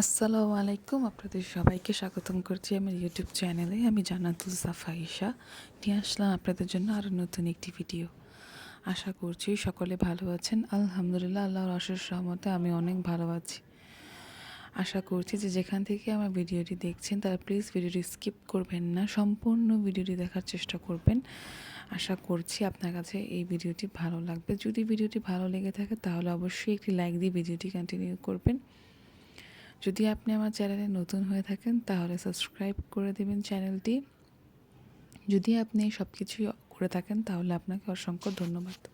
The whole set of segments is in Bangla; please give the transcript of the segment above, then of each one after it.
আসসালামু আলাইকুম। আপনাদের সবাইকে স্বাগতম করছি আমার ইউটিউব চ্যানেলে আমি জানাতুল সাফা ঈশা। নিয়ে আসলাম আপনাদের জন্য আরও নতুন একটি ভিডিও আশা করছি সকলে ভালো আছেন। আলহামদুলিল্লাহ, আল্লাহর অশেষ সহমতে আমি অনেক ভালো আছি। আশা করছি যে যেখান থেকে আমার ভিডিওটি দেখছেন, তারা প্লিজ ভিডিওটি স্কিপ করবেন না। সম্পূর্ণ ভিডিওটি দেখার চেষ্টা করবেন। আশা করছি আপনার কাছে এই ভিডিওটি ভালো লাগবে। যদি ভিডিওটি ভালো লেগে থাকে, তাহলে অবশ্যই একটি লাইক দিয়ে ভিডিওটি কন্টিনিউ করবেন। যদি আপনি আমার চ্যানেলে নতুন হয়ে থাকেন, তাহলে সাবস্ক্রাইব করে দেবেন চ্যানেলটি। যদি আপনি সব কিছুই করে থাকেন, তাহলে আপনাকে অসংখ্য ধন্যবাদ।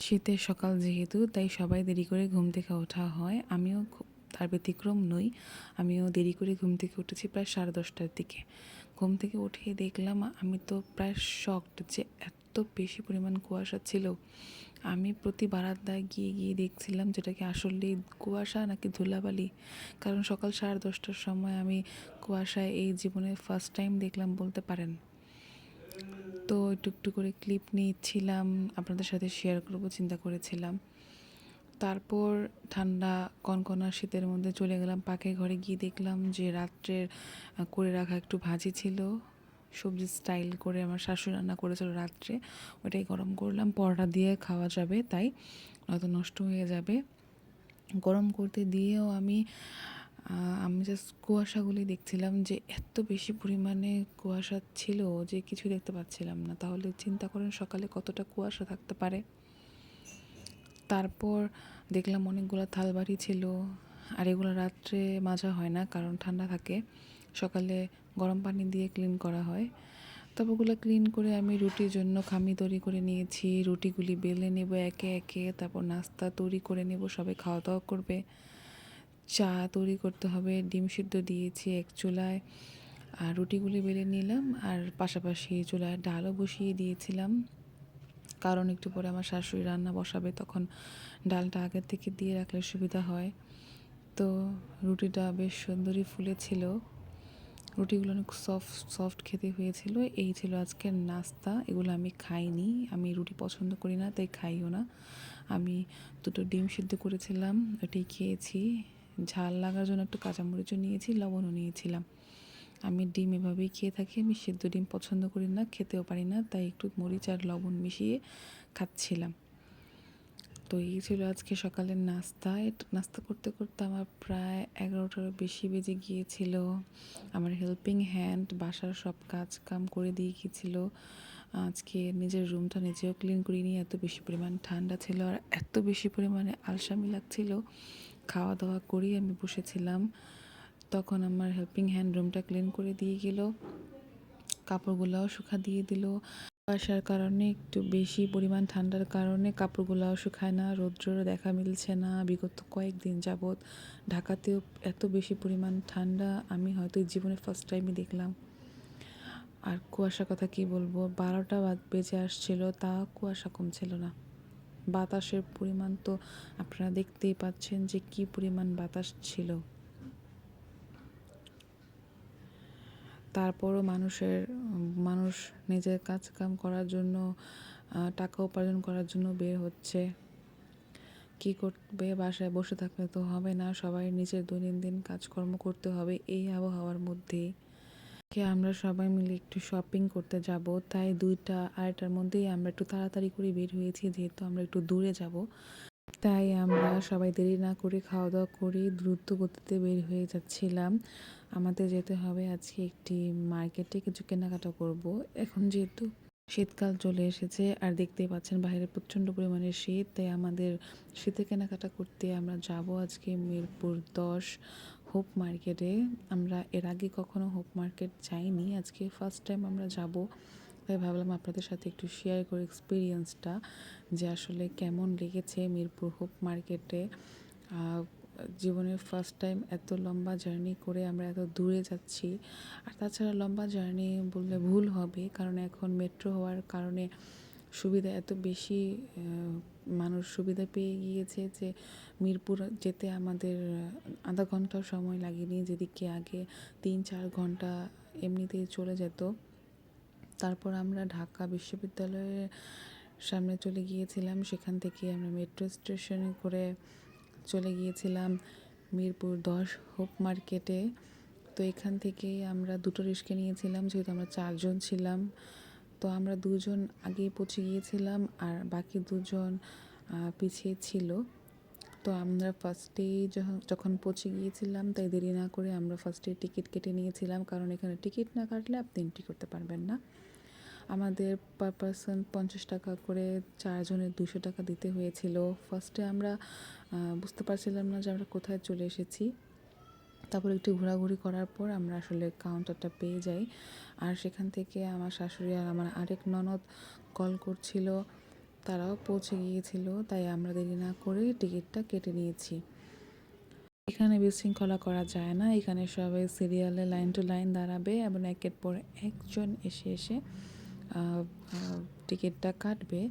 শীতের সকাল যেহেতু, তাই সবাই দেরি করে ঘুম থেকে ওঠা হয়। আমিও তার ব্যতিক্রম নই। আমিও দেরি করে ঘুম থেকে উঠেছি প্রায় সাড়ে দশটার দিকে। ঘুম থেকে উঠে দেখলাম, আমি তো প্রায় শকড যে এত বেশি পরিমাণ কুয়াশা ছিল। আমি প্রতি বারান্দায় গিয়ে গিয়ে দেখছিলাম যেটাকে আসলে কুয়াশা নাকি ধুলাবালি। কারণ সকাল সাড়ে দশটার সময় আমি কুয়াশায় এই জীবনে ফার্স্ট টাইম দেখলাম বলতে পারেন। তো একটু করে ক্লিপ নিচ্ছিলাম, আপনাদের সাথে শেয়ার করব, চিন্তা করেছিলাম। তারপর ঠান্ডা, কনকনা শীতের মধ্যে চলে গেলাম পাখে ঘরে গিয়ে দেখলাম যে রাত্রের করে রাখা একটু ভাজি ছিল। সবজি স্টাইল করে আমার শাশুড়ি রান্না করেছিল রাত্রে ওটাই গরম করলাম। পরোটা দিয়ে খাওয়া যাবে, তাই নয়তো নষ্ট হয়ে যাবে। গরম করতে দিয়েও আমি আমি জাস্ট কুয়াশাগুলি দেখছিলাম যে এত বেশি পরিমাণে কুয়াশা ছিল যে কিছু দেখতে পাচ্ছিলাম না। তাহলে চিন্তা করেন সকালে কতটা কুয়াশা থাকতে পারে। তারপর দেখলাম অনেকগুলো থালবাড়ি ছিল, আর এগুলো রাত্রে মাজা হয় না কারণ ঠান্ডা থাকে। সকালে গরম পানি দিয়ে ক্লিন করা হয়। তবে ওগুলো ক্লিন করে আমি রুটির জন্য খামি তৈরি করে নিয়েছি। রুটিগুলি বেলে নেব একে একে, তারপর নাস্তা তৈরি করে নেব, সবাই খাওয়া দাওয়া করবে। চা তৈরি করতে হবে, ডিম সিদ্ধ দিয়েছি এক চুলায়। আর রুটিগুলি বেলে নিলাম, আর পাশাপাশি চুলায় ডালও বসিয়ে দিয়েছিলাম। কারণ একটু পরে আমার শাশুড়ি রান্না বসাবে, তখন ডালটা আগের থেকে দিয়ে রাখলে সুবিধা হয়। তো রুটিটা বেশ সুন্দরই ফুলেছিল। রুটিগুলো অনেক সফট সফট খেতে হয়েছিল। এই ছিল আজকের নাস্তা। এগুলো আমি খাইনি। আমি রুটি পছন্দ করি না, তাই খাইও না। আমি দুটো ডিম সিদ্ধ করেছিলাম, ওটাই খেয়েছি। ঝাল লাগার জন্য একটু কাঁচামরিচও নিয়েছি, লবণও নিয়েছিলাম। আমি ডিম এভাবেই খেয়ে থাকি। আমি সিদ্ধ ডিম পছন্দ করি না, খেতেও পারি না, তাই একটু মরিচ আর লবণ মিশিয়ে খাচ্ছিলাম। তো এই ছিল আজকে সকালের নাস্তা। নাস্তা করতে করতে আমার প্রায় এগারোটারও বেশি বেজে গিয়েছিল। আমার হেল্পিং হ্যান্ড বাসার সব কাজ কাম করে দিয়ে গিয়েছিল। আজকে নিজের রুমটা নিজেও ক্লিন করিনি, এত বেশি পরিমাণ ঠান্ডা ছিল আর এত বেশি পরিমাণে আলসামি লাগছিল। খাওয়া দাওয়া করেই আমি বসেছিলাম। তখন আমার হেল্পিং হ্যান্ড রুমটা ক্লিন করে দিয়ে গেল। কাপড়গুলোও শুকা দিয়ে দিল। আসার কারণে, একটু বেশি পরিমাণ ঠান্ডার কারণে কাপড়গুলোও শুকায় না, রৌদ্রেরও দেখা মিলছে না। বিগত কয়েকদিন যাবৎ ঢাকাতেও এত বেশি পরিমাণ ঠান্ডা আমি হয়তো জীবনে ফার্স্ট টাইমই দেখলাম। আর কুয়াশার কথা কি বলব? বারোটা বেজে আসছিল, তা কুয়াশা কমছিল না। বাতাসের পরিমাণ তো আপনারা দেখতেই পাচ্ছেন যে কি পরিমাণ বাতাস ছিল। তারপরও মানুষের, মানুষ নিজের কাজ কাম করার জন্য টাকা উপার্জন করার জন্য বের হচ্ছে। কি করবে, বাসায় বসে থাকলে তো হবে না, সবাই নিজের দৈনন্দিন কাজকর্ম করতে হবে, এই আবহাওয়ার মধ্যেই। আমরা সবাই মিলে একটু শপিং করতে যাব, তাই দুইটা, আড়াইটার মধ্যেই আমরা একটু তাড়াতাড়ি করে বের হয়েছি, যেহেতু আমরা একটু দূরে যাব। তাই আমরা সবাই দেরি না করে খাওয়া দাওয়া করে দ্রুত গতিতে বের হয়ে যাচ্ছিলাম। আমাদের যেতে হবে আজকে একটি মার্কেটে কিছু কেনাকাটা করব। এখন যেহেতু শীতকাল চলে এসেছে আর দেখতেই পাচ্ছেন বাইরে প্রচণ্ড পরিমাণে শীত, তাই আমাদের শীতে কেনাকাটা করতে আমরা যাব আজকে মিরপুর দশ হোপ মার্কেটে। আমরা এর আগে কখনো হোপ মার্কেট যাইনি, আজকে ফার্স্ট টাইম আমরা যাব। তাই ভাবলাম আপনাদের সাথে একটু শেয়ার করে এক্সপিরিয়েন্সটা যে আসলে কেমন লেগেছে মিরপুর হোপ মার্কেটে। জীবনের ফার্স্ট টাইম এত লম্বা জার্নি করে আমরা এত দূরে যাচ্ছি। আর তাছাড়া লম্বা জার্নি বললে ভুল হবে, কারণ এখন মেট্রো হওয়ার কারণে সুবিধা এত বেশি মানুষ সুবিধা পেয়ে গিয়েছে যে মিরপুর যেতে আমাদের আধা ঘণ্টা সময় লাগেনি, যেদিকে আগে তিন চার ঘণ্টা এমনিতেই চলে যেত। তারপর আমরা ঢাকা বিশ্ববিদ্যালয়ের সামনে চলে গিয়েছিলাম, সেখান থেকে আমরা মেট্রো স্টেশনে করে চলে গিয়েছিলাম মিরপুর দশ হোপ মার্কেটে। তো এখান থেকে আমরা দুটো রিস্কে নিয়েছিলাম, যেহেতু আমরা চারজন ছিলাম। তো আমরা দুজন আগেই পৌঁছে গিয়েছিলাম আর বাকি দুজন পিছিয়ে ছিল। তো আমরা ফার্স্টেই যখন যখন পৌঁছে গিয়েছিলাম, তাই দেরি না করে আমরা ফার্স্টে টিকিট কেটে নিয়েছিলাম। কারণ এখানে টিকিট না কাটলে আপনি এন্ট্রি করতে পারবেন না। আমাদের পার পার্সন পঞ্চাশ টাকা করে চারজনের দুশো টাকা দিতে হয়েছিল। ফার্স্টে আমরা বুঝতে পারছিলাম না যে আমরা কোথায় চলে এসেছি। তারপর একটু ঘোরাঘুরি করার পর আমরা আসলে কাউন্টারটা পেয়ে যাই। আর সেখান থেকে আমার শাশুড়ি আর আমার আরেক ননদ কল করছিল। তারাও পৌঁছে গিয়েছিল, তাই আমরা দেরি না করে টিকিটটা কেটে নিয়েছি। এখানে বিশৃঙ্খলা করা যায় না। এখানে সবাই সিরিয়ালে লাইন টু লাইন দাঁড়াবে এবং একের পর একজন এসে এসে টিকিটটা কাটবে।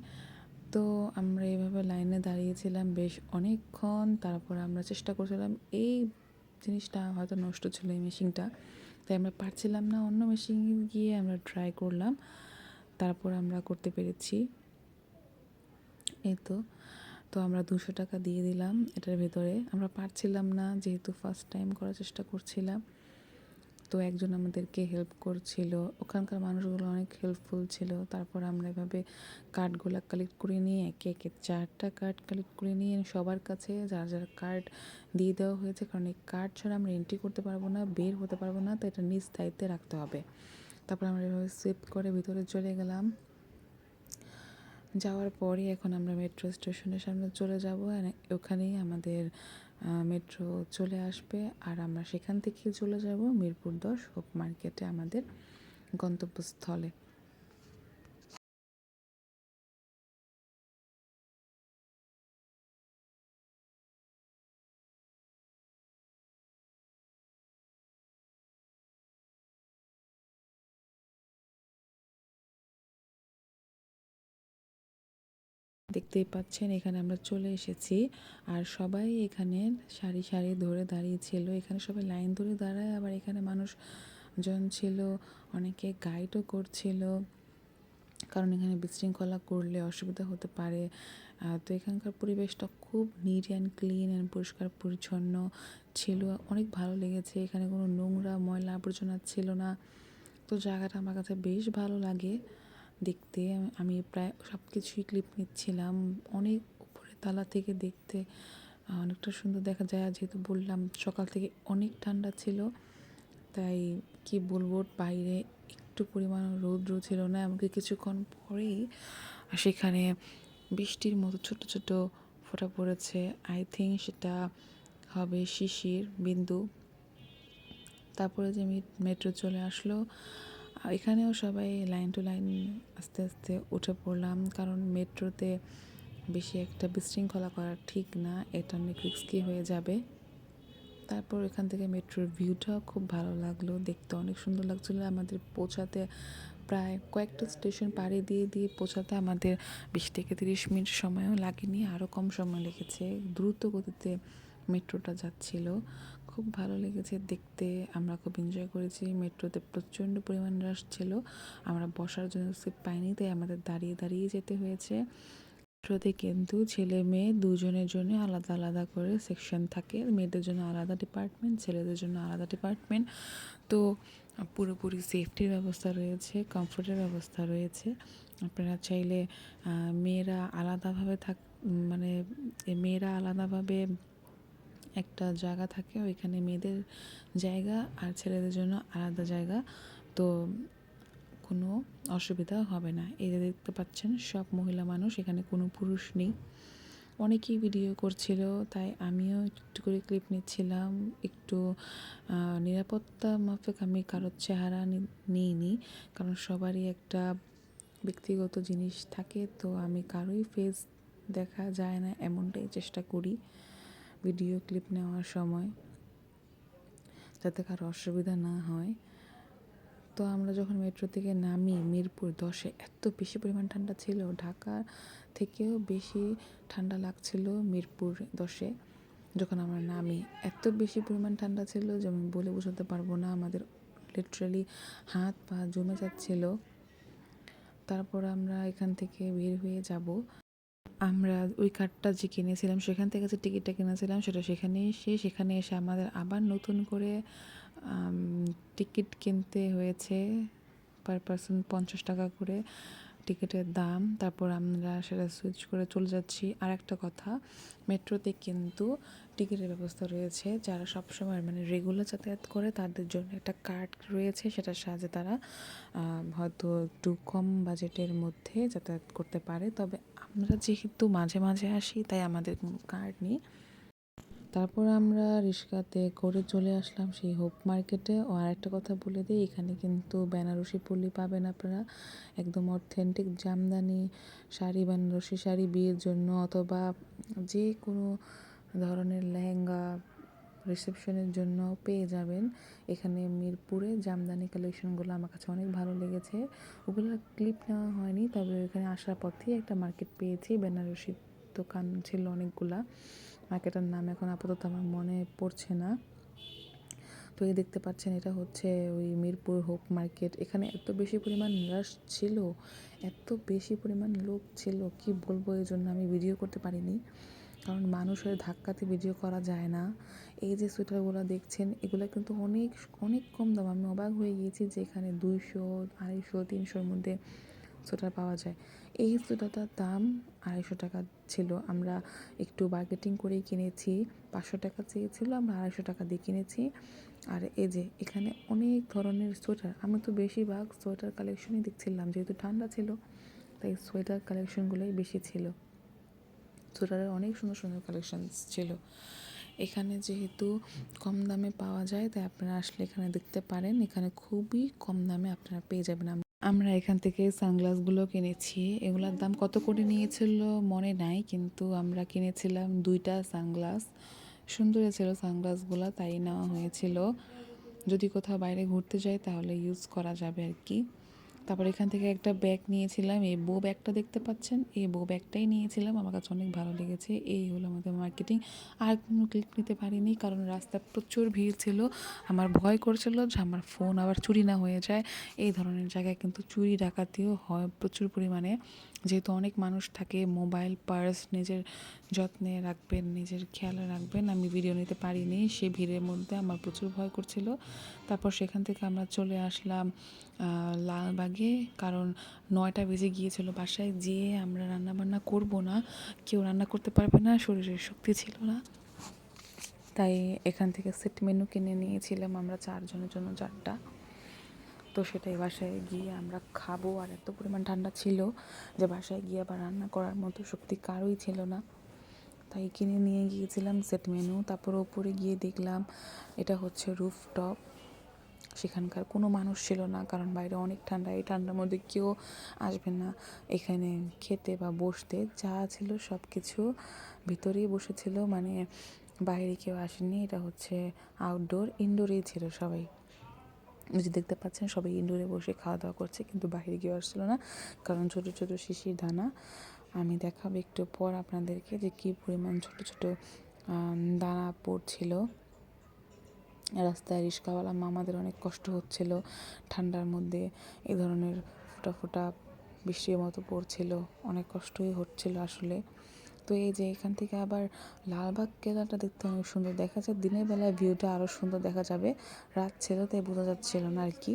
তো আমরা এইভাবে লাইনে দাঁড়িয়েছিলাম বেশ অনেকক্ষণ। তারপর আমরা চেষ্টা করছিলাম, এই জিনিসটা হয়তো নষ্ট ছিল এই মেশিনটা। তাই আমরা পারছিলাম না, অন্য মেশিন গিয়ে আমরা ট্রাই করলাম। তারপর আমরা করতে পেরেছি। এই তো তো আমরা দুশো টাকা দিয়ে দিলাম এটার ভেতরে। আমরা পারছিলাম না, যেহেতু ফার্স্ট টাইম করার চেষ্টা করছিলাম। তো একজন আমাদেরকে হেল্প করছিল। ওখানকার মানুষগুলো অনেক হেল্পফুল ছিল। তারপর আমরা এভাবে কার্ডগুলো কালেক্ট করে নিয়ে, একে একে চারটা কার্ড কালেক্ট করে নিয়ে সবার কাছে যার যার কার্ড দিয়ে দেওয়া হয়েছে, কারণ এই কার্ড ছাড়া আমরা এন্ট্রি করতে পারব না, বের হতে পারব না, তো এটা নিজ দায়িত্বে রাখতে হবে। তারপর আমরা এভাবে সুইপ করে ভিতরে চলে গেলাম। যাওয়ার পরে এখন আমরা মেট্রো স্টেশনের সামনে চলে যাব। ওখানেই আমাদের মেট্রো চলে আসবে আর আমরা সেখান থেকে চলে যাব মিরপুর দশ হোপ মার্কেটে আমাদের গন্তব্যস্থলে। দেখতেই পাচ্ছেন, এখানে আমরা চলে এসেছি। আর সবাই এখানে সারি সারি ধরে দাঁড়িয়ে ছিল। এখানে সবাই লাইন ধরে দাঁড়ায়, আবার এখানে মানুষজন ছিল, অনেকে গাইডও করছিল। কারণ এখানে বিশৃঙ্খলা করলে অসুবিধা হতে পারে। তো এখানকার পরিবেশটা খুব নিট অ্যান্ড ক্লিন অ্যান্ড পরিষ্কার পরিচ্ছন্ন ছিল। অনেক ভালো লেগেছে। এখানে কোনো নোংরা ময়লা আবর্জনা ছিল না। তো জায়গাটা আমার কাছে বেশ ভালো লাগে। দেখতে, আমি প্রায় সব কিছুই ক্লিপ নিচ্ছিলাম। অনেক উপরে তালা থেকে দেখতে অনেকটা সুন্দর দেখা যায়। যেহেতু বললাম, সকাল থেকে অনেক ঠান্ডা ছিল, তাই কি বলব, বাইরে একটু পরিমাণ রৌদ্র ছিল না, এমনকি কিছুক্ষণ পরেই সেখানে বৃষ্টির মতো ছোট ছোট ফোটা পড়েছে। আই থিঙ্ক সেটা হবে শিশির বিন্দু। তারপরে যে মেট্রো চলে আসলো এখানেও সবাই লাইন টু লাইন আস্তে আস্তে উঠে পড়লাম, কারণ মেট্রোতে বেশি একটা বিশৃঙ্খলা করা ঠিক না, এটা অনেক রিস্কি হয়ে যাবে। তারপর এখান থেকে মেট্রোর ভিউটাও খুব ভালো লাগল, দেখতে অনেক সুন্দর লাগছিল। আমাদের পৌঁছাতে প্রায় কয়েকটা স্টেশন পাড়ি দিয়ে দিয়ে পৌঁছাতে আমাদের বিশ থেকে তিরিশ মিনিট সময়ও লাগেনি, আরও কম সময় লেগেছে। দ্রুত গতিতে মেট্রোটা যাচ্ছিল। খুব ভালো লেগেছে দেখতে। আমরা খুব এনজয় করেছি। মেট্রোতে প্রচণ্ড পরিমাণ রাশ ছিল। আমরা বসার জন্য সিট পাইনি, তাই আমাদের দাঁড়িয়ে দাঁড়িয়ে যেতে হয়েছে। মেট্রোতে কিন্তু ছেলে মেয়ে দুজনের জন্য আলাদা আলাদা করে সেকশন থাকে। মেয়েদের জন্য আলাদা ডিপার্টমেন্ট ছেলেদের জন্য আলাদা ডিপার্টমেন্ট তো পুরোপুরি সেফটির ব্যবস্থা রয়েছে কমফোর্টের ব্যবস্থা রয়েছে। আপনারা চাইলে মেয়েরা আলাদাভাবে থাক মানে মেয়েরা আলাদাভাবে একটা জায়গা থাকে, ওইখানে মেয়েদের জায়গা আর ছেলেদের জন্য আলাদা জায়গা। তো কোনো অসুবিধা হবে না। এই যে দেখতে পাচ্ছেন, সব মহিলা মানুষ, এখানে কোনো পুরুষ নেই। অনেকেই ভিডিও করছিল, তাই আমিও একটু করে ক্লিপ নিচ্ছিলাম। একটু নিরাপত্তা মাফিক আমি কারোর চেহারা নিইনি, কারণ সবারই একটা ব্যক্তিগত জিনিস থাকে। তো আমি কারোই ফেস দেখা যায় না, এমনটাই চেষ্টা করি। ভিডিও ক্লিপ নেওয়ার সময় যাতে কারও অসুবিধা না হয়। তো আমরা যখন মেট্রো থেকে নামি মিরপুর দশে এত বেশি পরিমাণ ঠান্ডা ছিল, ঢাকা থেকেও বেশি ঠান্ডা লাগছিল মিরপুর দশে। যখন আমরা নামি, এত বেশি পরিমাণ ঠান্ডা ছিল যে আমি বলে বোঝাতে পারব না, আমাদের লিটারালি হাত পা জমে যাচ্ছিল। তারপর আমরা এখান থেকে বের হয়ে যাব। আমরা ওই কার্ডটা যে কিনেছিলাম, সেখান থেকে যে টিকিটটা কিনেছিলাম, সেটা সেখানে এসে সেখানে এসে আমাদের আবার নতুন করে টিকিট কিনতে হয়েছে পার পার্সন পঞ্চাশ টাকা করে টিকিটের দাম। তারপর আমরা সেটা সুইচ করে চলে যাচ্ছি। আর একটা কথা, মেট্রোতে কিন্তু টিকিটের ব্যবস্থা রয়েছে। যারা সবসময় মানে রেগুলার যাতায়াত করে, তাদের জন্য একটা কার্ড রয়েছে সেটার সাহায্যে তারা হয়তো একটু কম বাজেটের মধ্যে যাতায়াত করতে পারে। তবে আমরা যেহেতু মাঝে মাঝে আসি, তাই আমাদের কোনো কার্ড নেই। তারপর আমরা রিক্সাতে করে চলে আসলাম সেই হোপ মার্কেটে। ও আরেকটা কথা বলে দিই, এখানে কিন্তু বেনারসি পল্লি পাবেন আপনারা। একদম অথেন্টিক জামদানি শাড়ি, বেনারসি শাড়ি বিয়ের জন্য অথবা যে কোনো ধরনের লেহেঙ্গা রিসেপশনের জন্য পেয়ে যাবেন। এখানে মিরপুরে জামদানি কালেকশনগুলো আমার কাছে অনেক ভালো লেগেছে। ওগুলো ক্লিপ নেওয়া হয়নি, তবে এখানে আসার পথেই একটা মার্কেট পেয়েছি। বেনারসি দোকান ছিল অনেকগুলা। মার্কেটের নাম এখন আপাতত আমার মনে পড়ছে না। তো এই দেখতে পাচ্ছেন, এটা হচ্ছে ওই মিরপুর হোপ মার্কেট এখানে এত বেশি পরিমাণ রাশ ছিল, এত বেশি পরিমাণ লোক ছিল, কি বলব? এই জন্য আমি ভিডিও করতে পারিনি। কারণ মানুষের ধাক্কাতে ভিডিও করা যায় না। এই যে সোয়েটারগুলো দেখছেন, এগুলো কিন্তু অনেক অনেক কম দাম। আমি অবাক হয়ে গিয়েছি যে এখানে দুইশো, আড়াইশো, তিনশোর মধ্যে সোয়েটার পাওয়া যায়। এই সোয়েটারটার দাম আড়াইশো টাকা ছিল। আমরা একটু বার্গেটিং করেই কিনেছি। পাঁচশো টাকা চেয়েছিল, আমরা আড়াইশো টাকা দিয়ে কিনেছি। আর এই যে এখানে অনেক ধরনের সোয়েটার আমি তো বেশিরভাগ সোয়েটার কালেকশনই দেখছিলাম, যেহেতু ঠান্ডা ছিল, তাই সোয়েটার কালেকশনগুলোই বেশি ছিল। সোয়েটারের অনেক সুন্দর সুন্দর কালেকশনস ছিল। এখানে যেহেতু কম দামে পাওয়া যায়, তাই আপনারা আসলে এখানে দেখতে পারেন। এখানে খুবই কম দামে আপনারা পেয়ে যাবেন। আমরা এখান থেকে সানগ্লাসগুলো কিনেছি। এগুলোর দাম কত করে নিয়েছিল মনে নাই, কিন্তু আমরা কিনেছিলাম দুইটা সানগ্লাস সুন্দর ছিল সানগ্লাসগুলো তাই নেওয়া হয়েছিল। যদি কোথাও বাইরে ঘুরতে যাই, তাহলে ইউজ করা যাবে আর কি। তারপর এখান থেকে একটা ব্যাগ নিয়েছিলাম। এই বো ব্যাগটা দেখতে পাচ্ছেন? এই বো ব্যাগটাই নিয়েছিলাম। আমার কাছে অনেক ভালো লেগেছে। এই হলো আমাদের মার্কেটিং আর কোনো ক্লিক নিতে পারিনি কারণ রাস্তা প্রচুর ভিড় ছিল। আমার ভয় করছিল যে আমার ফোন আবার চুরি না হয়ে যায়। এই ধরনের জায়গায় কিন্তু চুরি ডাকাতিও হয় প্রচুর পরিমাণে। যেহেতু অনেক মানুষ থাকে মোবাইল পার্স নিজের যত্নে রাখবেন, নিজের খেয়াল রাখবেন। আমি ভিডিও নিতে পারিনি সেই ভিড়ের মধ্যে আমার প্রচুর ভয় করছিল। তারপর সেখান থেকে আমরা চলে আসলাম লালবাগে। কারণ নয়টা বেজে গিয়েছিল, বাসায় যেয়ে আমরা রান্না বান্না করব না। কেউ রান্না করতে পারবে না, শরীরের শক্তি ছিল না। তাই এখান থেকে সেট মেনু কিনে নিয়েছিলাম আমরা চারজনের জন্য চারটা। তো সেটাই বাসায় গিয়ে আমরা খাব। আর এত পরিমাণ ঠান্ডা ছিল যে বাসায় গিয়ে আবার রান্না করার মতো শক্তি কারোই ছিল না। তাই কিনে নিয়ে গিয়েছিলাম সেট মেনু তারপর ওপরে গিয়ে দেখলাম এটা হচ্ছে রুফটপ সেখানকার কোনো মানুষ ছিল না, কারণ বাইরে অনেক ঠান্ডা, এই ঠান্ডার মধ্যে কেউ আসবে না। এখানে খেতে বা বসতে যা ছিল সব কিছু ভিতরেই বসেছিল মানে বাইরে কেউ আসেনি। এটা হচ্ছে আউটডোর ইনডোরেই ছিল সবাই। যে দেখতে পাচ্ছেন সবাই ইনডোরে বসে খাওয়া দাওয়া করছে, কিন্তু বাইরে গিয়ে আসছিল না, কারণ ছোট ছোট শিশির দানা। আমি দেখাবো একটু পর আপনাদেরকে যে কী পরিমাণ ছোট ছোট দানা পড়ছিল। রাস্তায় রিক্সাওয়ালা মামাদের অনেক কষ্ট হচ্ছিল, ঠান্ডার মধ্যে এ ধরনের ফোটা ফোটা বৃষ্টির মতো পড়ছিল, অনেক কষ্টই হচ্ছিল আসলে। তো এই যে এখান থেকে আবার লালবাগ কেলাটা দেখতে অনেক সুন্দর দেখা যায়। দিনের বেলায় ভিউটা আরও সুন্দর দেখা যাবে। রাত ছিল তাই বোঝা যাচ্ছিল না আর কি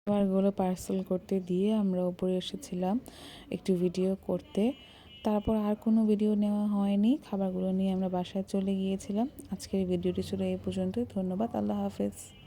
খাবারগুলো পার্সেল করতে দিয়ে আমরা উপরে এসেছিলাম একটু ভিডিও করতে। তারপর আর কোনো ভিডিও নেওয়া হয়নি। খাবারগুলো নিয়ে আমরা বাসায় চলে গিয়েছিলাম। আজকের ভিডিওটি ছিল এই পর্যন্তই। ধন্যবাদ। আল্লাহ হাফেজ।